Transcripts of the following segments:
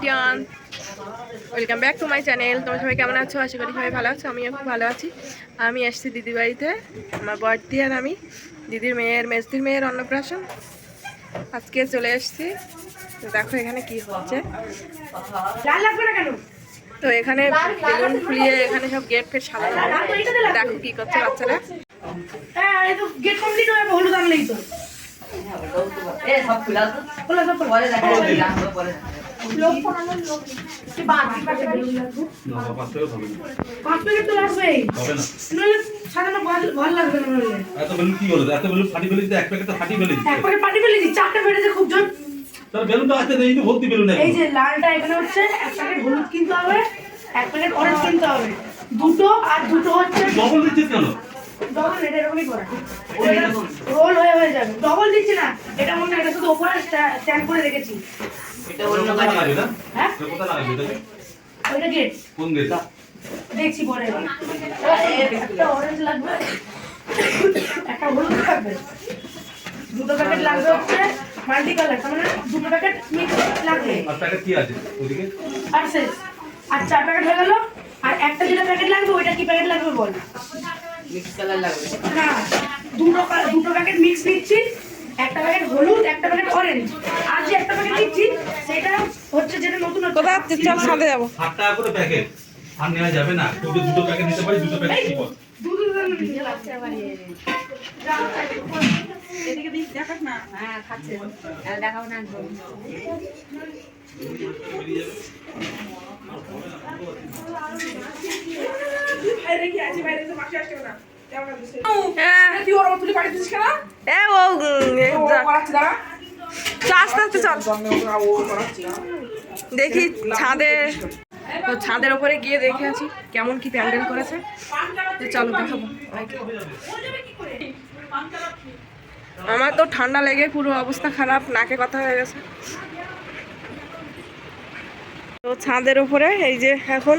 Everyone welcome back to my channel. তোমরা সবাই কেমন আছো? আশা করি সবাই ভালো আছো আমিও খুব ভালো আছি। আমি এসেছি দিদি বাড়িতে আমার বর্দি আর আমি দিদির মেয়ের মেজদির মেয়ের অন্নপ্রাশন। আজকে চলে এসছি তো দেখো এখানে কি হচ্ছে। তো এখানে বেলুন ফুলিয়ে এখানে সব গেট ফেট সাজানো। দেখো কি করছে বাচ্চারা। হ্যাঁ এই তো গেট কমপ্লিট হয়ে হলুদ আনলেই তো লালটা এখানে হচ্ছে এক হলুদ কিনতে হবে এক প্যাকেট অরেঞ্জ কিনতে হবে দুটো আর দুটো হচ্ছে ডবল দিচ্ছিস কেন ডবল এটা এরকমই করা রোল হয়ে হয়ে যাবে ডবল দিচ্ছি না। এটা মনে হয় এটা শুধু ওপরে স্ট্যান্ড করে রেখেছি। লাগাবি হ্যাঁ? কোথায় লাগাবি এটাকে ওইটা গেট কোন গেট দেখছি পরে। একটা অরেঞ্জ লাগবে একটা হলুদ লাগবে। দুটো প্যাকেট লাগবে হচ্ছে মাল্টি কালার মানে দুটো প্যাকেট মিক্স লাগবে। আর প্যাকেট কি আছে ওদিকে? আর শেষ আর চার প্যাকেট হয়ে গেল আর একটা যেটা প্যাকেট লাগবে ওইটা কি প্যাকেট লাগবে বল? না দুটো দুটো প্যাকেট মিক্স নিচ্ছি একটা প্যাকেট হলুদ একটা প্যাকেট অরেঞ্জ আর যে একটা প্যাকেট নিচ্ছি সেটা হচ্ছে যেটা নতুন যাচ্ছিস? চল সাথে যাব। ষাট টাকা করে প্যাকেট আর নেওয়া যাবে না। দুটো দুটো প্যাকেট নিতে পারি দুটো প্যাকেট কি বল দু দু নিয়ে যাচ্ছে। আবার। এদিকে দেখাস না। বাইরে কি আছে? বাইরে তো মাসে আসবে না। হ্যাঁ। তুই ওর মতো বাড়ি দিস কেন? এ ও আস্তে আস্তে চল। দেখি ছাদে তো ছাদের ওপরে গিয়ে দেখে আছি কেমন কি প্যান্ডেল করেছে। তো চলো দেখাবো আমার তো ঠান্ডা লেগে পুরো অবস্থা খারাপ নাকে কথা হয়ে গেছে। তো ছাদের উপরে এই যে এখন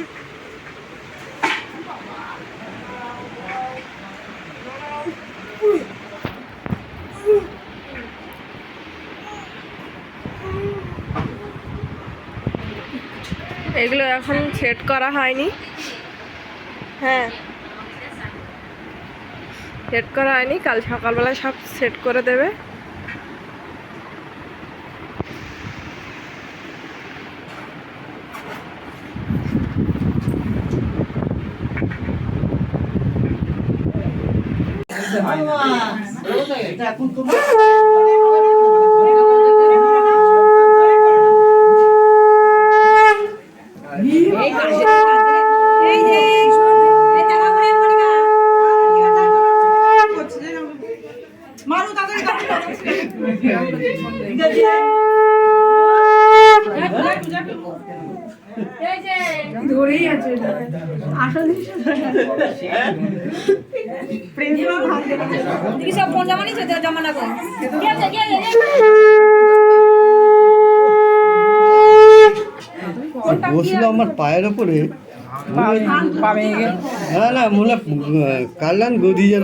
এগুলো এখন সেট করা হয়নি হ্যাঁ সেট করা হয়নি কাল সকালবেলা সব সেট করে দেবে ধরেই আছে সব ফোন জমা নিচ্ছে জমা না করে। কি আছে কি আছে বসল আমার পায়ের ওপরে। না না মনে কাল্লান গদি যেন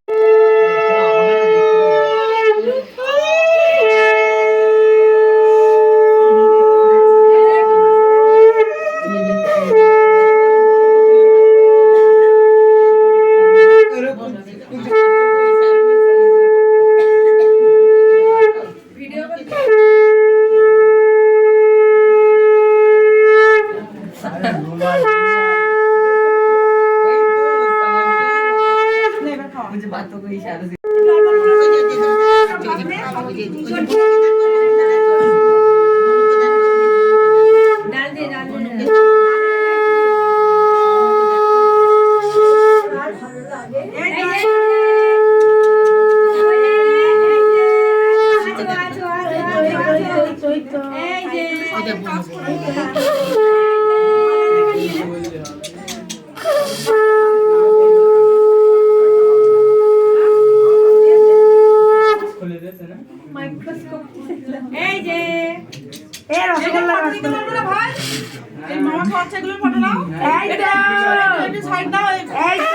मुझे बातों को इशारों से डाल दे डाल दे এই যে হয়েছে এ রসগোল্লা ভাই এই মামা এগুলোর ফটো নাও। এই তো। সাইড দাও এই তো।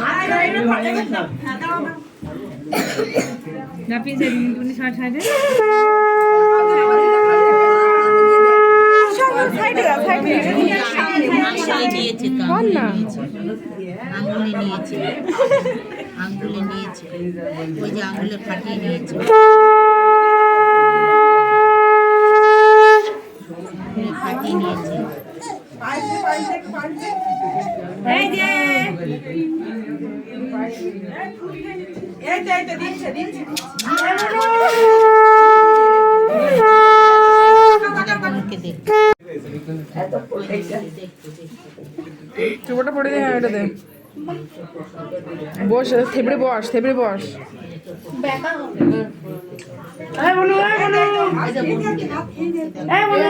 হাত ধরে একটু ফটো দাও নাপিন সাইড তুমি সাইড সাইডে আঙুলে নিয়েছে তো, আঙুলে আঙুলে নিয়েছে। আঙুলে নিয়েছে। ওই যে আঙুলে ফাটিয়ে নিয়েছে আঙুলে ফাটিয়ে নিয়েছে এই যে এই তো এই তো দিচ্ছে দিচ্ছে মুখে দেখ চুপটা পড়ে দে হ্যাঁ ওটা বস থেবড়ে বস থেবড়ে বস। এই বনু এই বনু। এই বনু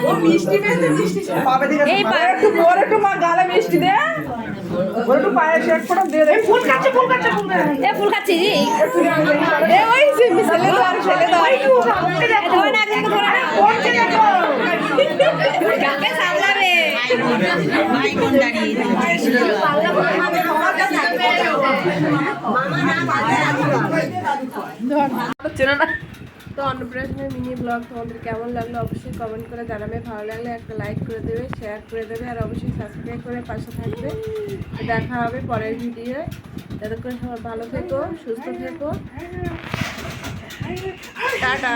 ও মিষ্টি পেয়েছে মিষ্টি। পাবে দিকে এই পা- একটু বড় একটু মা গালে মিষ্টি দে। একটু পায়ে শেক ফোটা দিয়ে দে ফুল কাটছে ফুল কাটছে ফুল এ ফুল খাচ্ছি জি। এ ওই সে ছেলে তো আর ছেলে তো ধরে না। একজনকে ধরে না কাকে সামলাবে? ভাই বোন দাঁড়িয়ে হচ্ছে না। তো অন্নপ্রাশনের মিনি ব্লগ তোমাদের কেমন লাগল অবশ্যই কমেন্ট করে জানাবে। ভালো লাগলে একটা লাইক করে দেবে শেয়ার করে দেবে, আর অবশ্যই সাবস্ক্রাইব করে পাশে থাকবে। দেখা হবে পরের ভিডিও ততক্ষণ সবাই ভালো থেকো, সুস্থ থেকো। টাটা।